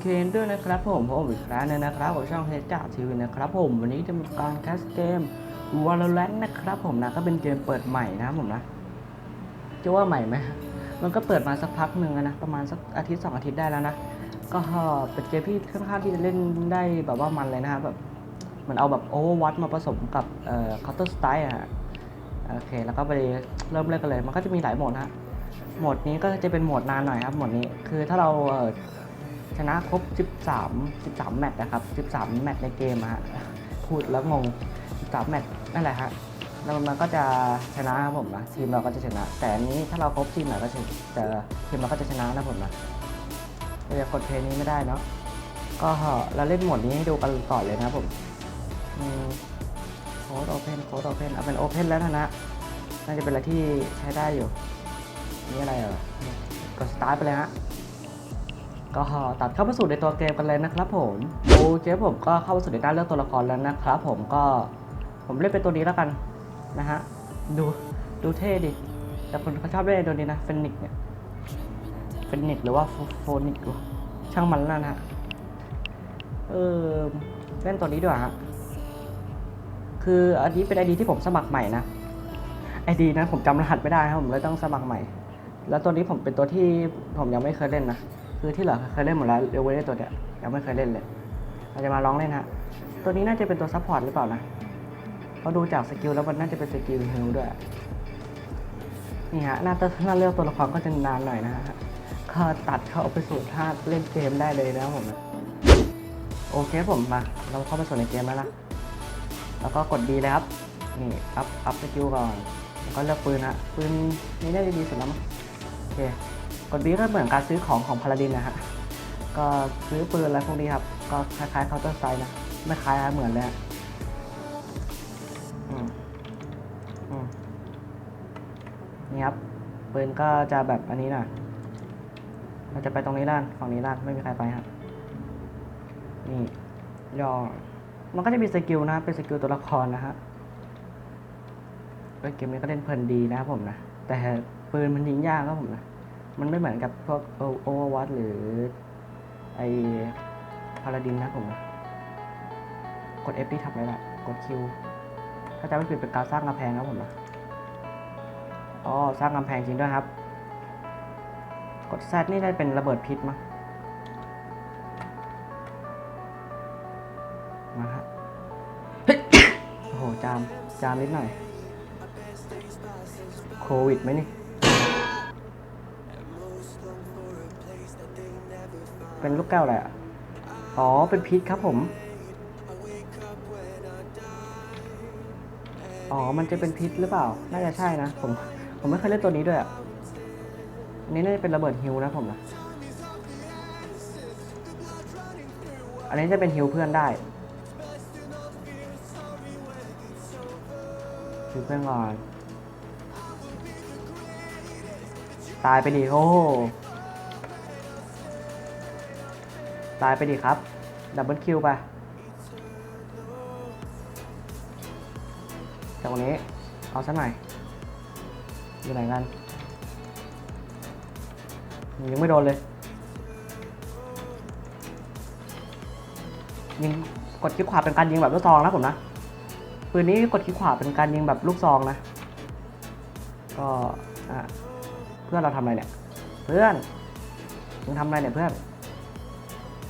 เคด้วยนะครับผมผมอีกครั้งหนึงนะครับของช่องเฮจ่าทีวีนะครับผมวันนี้จะมีการแคสเกม Valorant นะครับผมนะก็เป็นเกมเปิดใหม่นะผมนะจะว่าใหม่ไหมมันก็เปิดมาสักพักหนึ่งนะประมาณสักอาทิตย์สองอาทิตย์ได้แล้วนะก็เป็นเกมที่ค่อนข้างที่จะเล่นได้แบบว่ามันเลยนะครับแบบมันเอาแบบ Overwatch มาผสมกับเอ่อ Counter Strike อะโอเค แล้วก็ไปเริ่มเล่นกันเลย มันก็จะมีหลายโหมดนะโหมดนี้ก็จะเป็นโหมดนานหน่อยครับโหมดนี้คือถ้าเราเชนะครบ 13 13 แมตช์นะครับ 13 แมตช์ในเกมอะฮะพูดแล้วงง 13 แมตช์นั่นแหละฮะแล้วมันก็จะชนะครับผมนะทีมเราก็จะชนะ แต่อันนี้ถ้าเราครบทีมไหนก็จะทีมเราก็จะชนะนะผมนะเราจะกดเพลงนี้ไม่ได้เนาะก็เราเล่นโหมดนี้ให้ดูกันก่อนเลยนะครับผมโค้ดโอเพนโค้ดโอเพนเอาเป็นโอเพนแล้วนะน่าจะเป็นอะไรที่ใช้ได้อยู่ นี่อะไรอะกดสตาร์ทไปเลยฮะ ก็ตัดเข้ามาสู่ในตัวเกมกันเลยนะครับผมโอเคผมก็เข้ามาสู่ในด้านเลือกตัวละครแล้วนะครับผมก็ผมเล่นเป็นตัวนี้แล้วกันนะฮะดูดูเท่ดิแต่คนเขาชอบเล่นตัวนี้นะเฟนิกเนี่ยเฟนิกหรือว่าโฟนิกวะช่างมันแล้วนะฮะเออเล่นตัวนี้ด้วยฮะคืออันนี้เป็นไอดีที่ผมสมัครใหม่นะไอดีนะผมจำรหัสไม่ได้ครับผมเลยต้องสมัครใหม่ แล้วตัวนี้ผมเป็นตัวที่ผมยังไม่เคยเล่นนะ คือที่เหลือเคยเล่นหมดแล้วเดี๋ยวเว้นตัวเนี้ยยังไม่เคยเล่นเลย เราจะมาลองเล่นฮะ ตัวนี้น่าจะเป็นตัวซัพพอร์ตหรือเปล่านะเราดูจากสกิลแล้วมันน่าจะเป็นสกิลฮิลด้วย นี่ฮะ หน้าตาหน้าเลือกตัวละครก็จะนานหน่อยนะฮะก็ตัดเข้าไปสู่ท่าเล่นเกมได้เลยนะผมนะโอเคผมมา เราเข้าไปสู่ในเกมแล้วนะแล้วก็กดดีเลยครับ นี่อัพอัพสกิลก่อน แล้วก็เลือกปืนฮะ ปืนนี่ได้ดีสุดแล้วมั้งโอเค กดบีก็เหมือนการซื้อของของพาราดินนะฮะ ก็ซื้อปืนอะไรพวกนี้ครับ ก็คล้ายๆ Counter Strike นะ ไม่คล้ายนะเหมือนเลยฮะอืมอืมนี่ครับ ปืนก็จะแบบอันนี้นะเราจะไปตรงนี้ด้าน ฝั่งนี้ด้าน ไม่มีใครไปครับ นี่ย่อมันก็จะมีสกิลนะ เป็นสกิลตัวละครนะฮะเกมนี้ก็เล่นเพลินดีนะครับผมนะ แต่ปืนมันยิงยากครับผมนะ มันไม่เหมือนกับพวกโอเวอร์วัตหรือ ไอพาราดินนะผม กด F ที่ทำอะไรละกด Q ถ้าจะไม่ผิดเป็นการสร้างกำแพงครับผมนะอ๋อสร้างกำแพงจริงด้วยครับ กด Z นี่ได้เป็นระเบิดพิษมั้งมาฮะโอ้โห จาม จามนิดหน่อย โควิดไหมนี่ เป็นลูกแก้วอะไรอะ อ๋อ เป็นพิษครับผม อ๋อ มันจะเป็นพิษหรือเปล่า น่าจะใช่นะ ผม ผมไม่เคยเล่นตัวนี้ด้วยอะอันนี้น่าจะเป็นระเบิดฮิวนะผมนะ อันนี้จะเป็นฮิวเพื่อนได้ฮิวเพื่อนก่อน ตายไปดิโอ้ ตายไปดิครับ ดับเบิลคิวไปจากตรงนี้ เอาซะหน่อย อยู่ไหนกัน ยังไม่โดนเลย ยิงกดคลิกขวาเป็นการยิงแบบลูกซองนะผมนะ ปืนนี้กดคลิกขวาเป็นการยิงแบบลูกซองนะ ก็อะเพื่อนเราทำอะไรเนี่ย เพื่อนมึงทำอะไรเนี่ยเพื่อน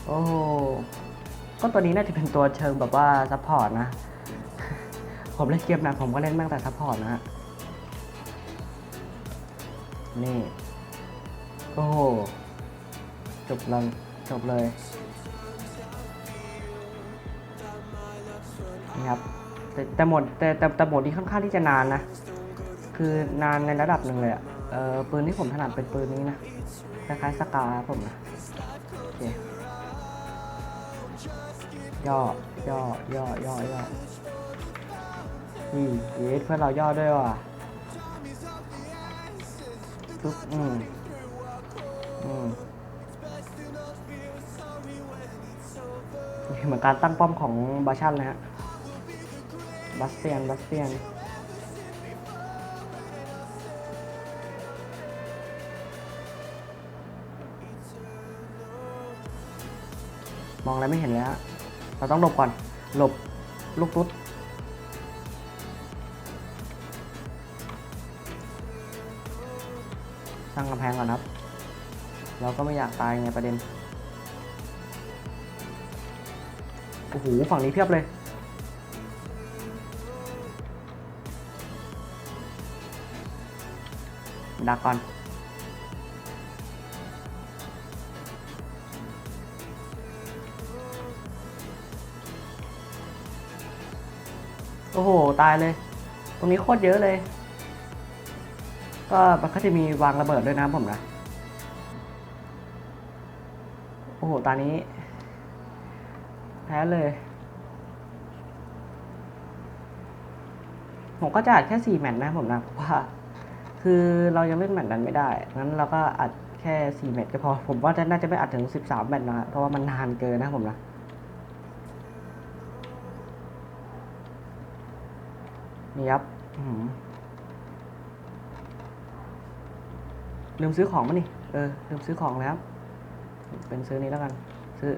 โอ้ก็ตัวนี้น่าจะเป็นตัวเชิงแบบว่าซัพพอร์ตนะ ผมเล่นเกมนะผมก็เล่นแม่งแต่ซัพพอร์ตนะฮะนี่โอ้โหจบเลยจบเลยนี่ครับแต่แต่หมดแต่แต่แต่หมดนี้ค่อนข้างที่จะนานนะ คือนานในระดับหนึ่งเลยอะเออปืนที่ผมถนัดเป็นปืนนี้นะคล้ายๆสกาผมนะ ย่อย่อย่อย่อย่อนี่เยสเพื่อนเราย่อด้วยว่ะปึ๊บอืมอืมเหมือนการตั้งป้อมของบาชันเลยฮะบัสเซียนบัสเซียนมองอะไรไม่เห็นเลยฮะ เราต้องหลบก่อน หลบลูกตุ๊ดสร้างกำแพงก่อนครับ เราก็ไม่อยากตายไงประเด็น โอ้โห ฝั่งนี้เพียบเลย ดักก่อน อ้โห ตายเลย ตรงนี้โคตรเยอะเลย ก็มันก็จะมีวางระเบิดด้วยนะผมนะ โอ้โห ตอนนี้ แพ้เลย ผมก็จะอัดแค่สี่แมตช์นะผมนะเพราะว่า คือเรายังเล่นแมตช์นั้นไม่ได้ งั้นเราก็อัดแค่สี่แมตช์ก็พอ ผมว่าน่าจะไม่อัดถึงสิบสามแมตช์นะ เพราะว่ามันนานเกินนะผมนะ นี่ครับลืมซื้อของมานี่ เออ ลืมซื้อของแล้ว เป็นซื้อนี้แล้วกัน ซื้อ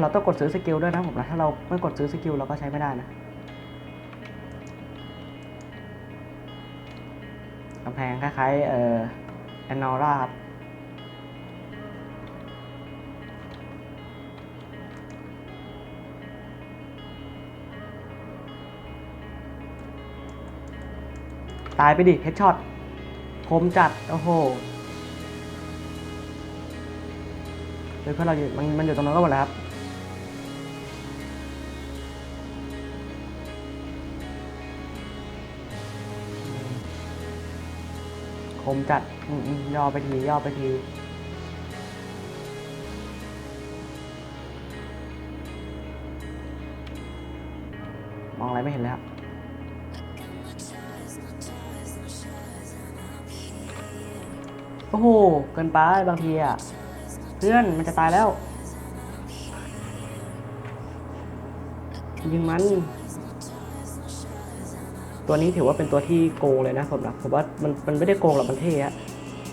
เราต้องกดซื้อสกิลด้วยนะผมนะ ถ้าเราไม่กดซื้อสกิลเราก็ใช้ไม่ได้นะกำแพงคล้ายๆ เอ่อแอนนอร่าครับ ตายไปดิเฮดช็อตคมจัด โอ้โหเฮ้ยเพื่อนเราอยู่มันมันอยู่ตรงนั้นก็หมดแล้วครับคมจัดอืมอืมย่อไปที ย่อไปทีมองอะไรไม่เห็นเลยครับ อ้โห เกินไปบางทีอะเพื่อนมันจะตายแล้ว ยิงมัน ตัวนี้ถือว่าเป็นตัวที่โกงเลยนะผมนะผมว่ามันมันไม่ได้โกงหรอกมันเท่อะ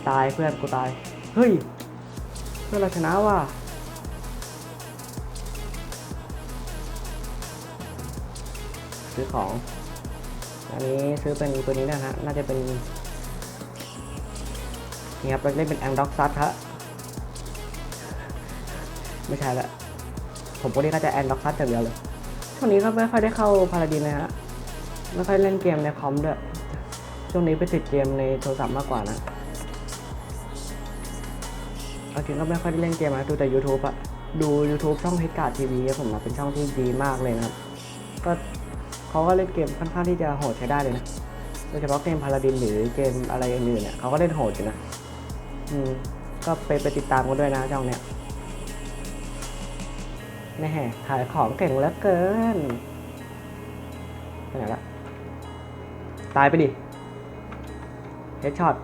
ตายเพื่อนกูตาย เฮ้ยเพื่อนเราชนะว่ะซื้อของ อันนี้ซื้อเป็นตัวนี้นะฮะ น่าจะเป็น นี่ครับเราเล่นเป็นแองด็อกซัสฮะไม่ใช่ละผมก็เรียกก็จะแอนด็อกซัสอย่างเดียวเลยช่วงนี้ก็ไม่ค่อยได้เข้าพาราดินเลยฮะไม่ค่อยเล่นเกมในคอมด้วยช่วงนี้ไปติดเกมในโทรศัพท์มากกว่านะเอาจริงก็ไม่ค่อยได้เล่นเกมนะดูแต่ YouTube อะดู YouTube ช่องพิกาทีวีผมนะเป็นช่องที่ดีมากเลยนะครับ ก็เขาก็เล่นเกมค่อนข้างที่จะโหดใช้ได้เลยนะโดยเฉพาะเกมพาราดินหรือเกมอะไรอื่นๆเนี่ยเขาก็เล่นโหดอยู่นะ อืมก็ไปไปติดตามกันด้วยนะช่องเนี้ยแน่ขายของเก่งเหลือเกินไปไหนละตายไปดิเฮดช็อต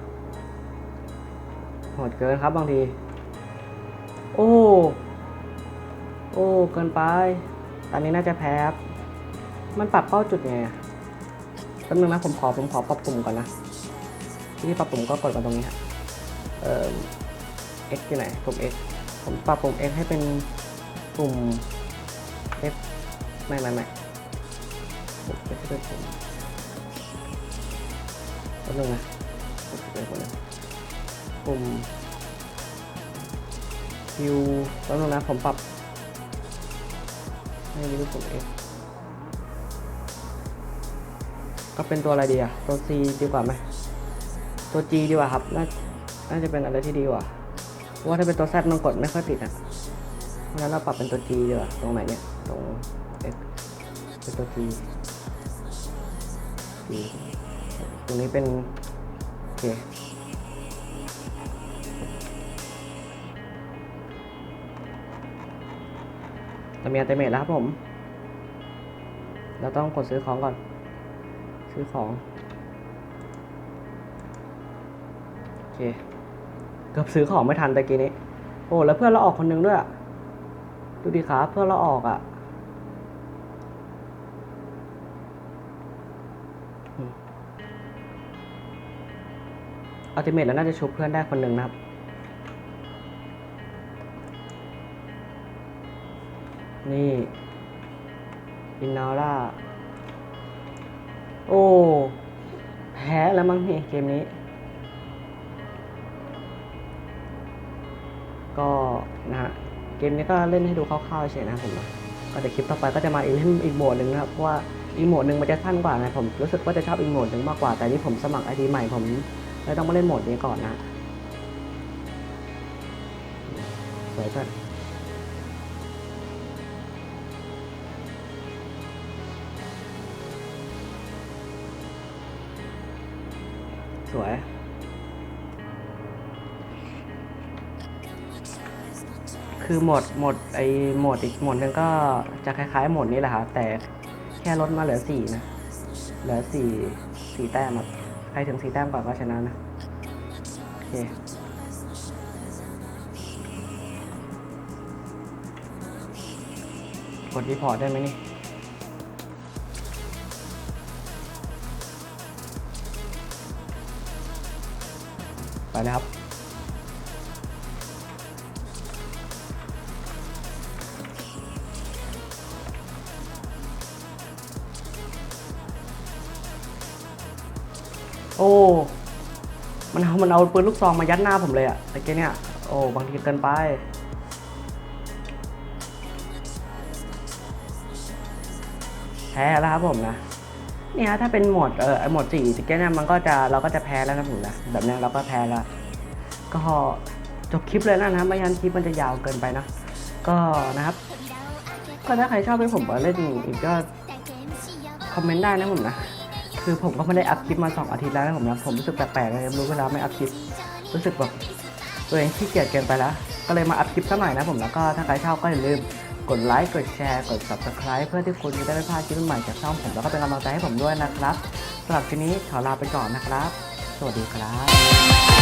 โหดเกินครับบางที โอ้ โอ้ เกินไป ตอนนี้น่าจะแพ้ครับ มันปรับเป้าจุดไงแป๊บนึงนะผมขอผมขอปรับปุ่มก่อนนะ ที่ปรับปุ่มก็กดมาตรงนี้ฮะเอ่อ x อยู่ไหนปุ่ม x ผมปรับปุ่ม x ให้เป็นปุ่ม f ไม่ไม่ไม่ปุ่ม f เป็นปุ่มแป๊บนึงนะปุ่ม f เป็นปุ่มนะปุ่ม q แป๊บนึงนะผมปรับให้รู้ปุ่ม f ก็เป็นตัวอะไรดีอะตัว c ดีกว่าไหมตัว g ดีกว่าครับน่า น่าจะเป็นอะไรที่ดีกว่าเพราะว่าถ้าเป็นตัว z มันกดไม่ค่อยติดอะเพราะฉะนั้นเราปรับเป็นตัว g ดีกว่าตรงไหนเนี่ย ตรง x เป็นตัว g g ตรงนี้เป็นโอเคเรามีอัลเตเมทแล้วครับผม เราต้องกดซื้อของก่อน ซื้อของ โอเค เกือบซื้อของไม่ทันตะกี้นี้ โอ้แล้วเพื่อนเราออกคนหนึงด้วยดูดิครับเพื่อนเราออกอะอัลติเมทแล้วน่าจะชุบเพื่อนได้คนหนึ่งนะครับ นี่อินนาร่า โอ้ แพ้แล้วมั้งนี่เกมนี้ นะฮะเกมนี้ก็เล่นให้ดูคร่าวๆเฉยนะผมนะก็เดี๋ยวคลิปต่อไปก็จะมาอีกเล่นอีกโหมดหนึ่งนะครับเพราะว่าอีกโหมดหนึ่งมันจะสั้นกว่าไงผมรู้สึกว่าจะชอบอีกโหมดหนึ่งมากกว่าแต่นี่ผมสมัครไอดีใหม่ผมเลยต้องมาเล่นโหมดนี้ก่อนนะสวยจัดสวย คือโหมดโหมดไอโหมดอีกโหมดหนึ่งก็จะคล้ายๆโหมดนี้แหละครับแต่แค่ลดมาเหลือสี่นะเหลือสี่สี่แต้มครับใครถึงสี่แต้มก่อนก็ชนะนะโอเคกดรีพอร์ตได้ไหมนี่ไปเลยครับ โอ้มันเอามันเอาปืนลูกซองมายัดหน้าผมเลยอะตะกี้เนี่ย โอ้บางทีเกินไป แพ้แล้วครับผมนะ เนี่ยถ้าเป็นหมดเออหมดสี่ตะกี้เนี่ยมันก็จะเราก็จะแพ้แล้วนะผมนะแบบนี้เราก็แพ้แล้ว ก็จบคลิปเลยนะครับไม่งั้นคลิปมันจะยาวเกินไปนะ ก็นะครับ ก็ถ้าใครชอบให้ผมเล่นอีกก็คอมเมนต์ได้นะผมนะ คือผมก็ไม่ได้อัพคลิปมาสองอาทิตย์แล้วนะผมนะผมรู้สึกแปลกๆเลยรู้เวลาไม่อัพคลิปรู้สึกแบบตัวเองขี้เกียจเกินไปแล้ว ก็เลยมาอัพคลิปสักหน่อยนะผมแล้วก็ถ้าใครชอบก็อย่าลืมกดไลค์กดแชร์กด subscribe เพื่อที่คุณจะได้ไม่พลาดคลิปใหม่จากช่องผมแล้วก็เป็นกำลังใจให้ผมด้วยนะครับสำหรับคลิปนี้ขอลาไปก่อนนะครับ สวัสดีครับ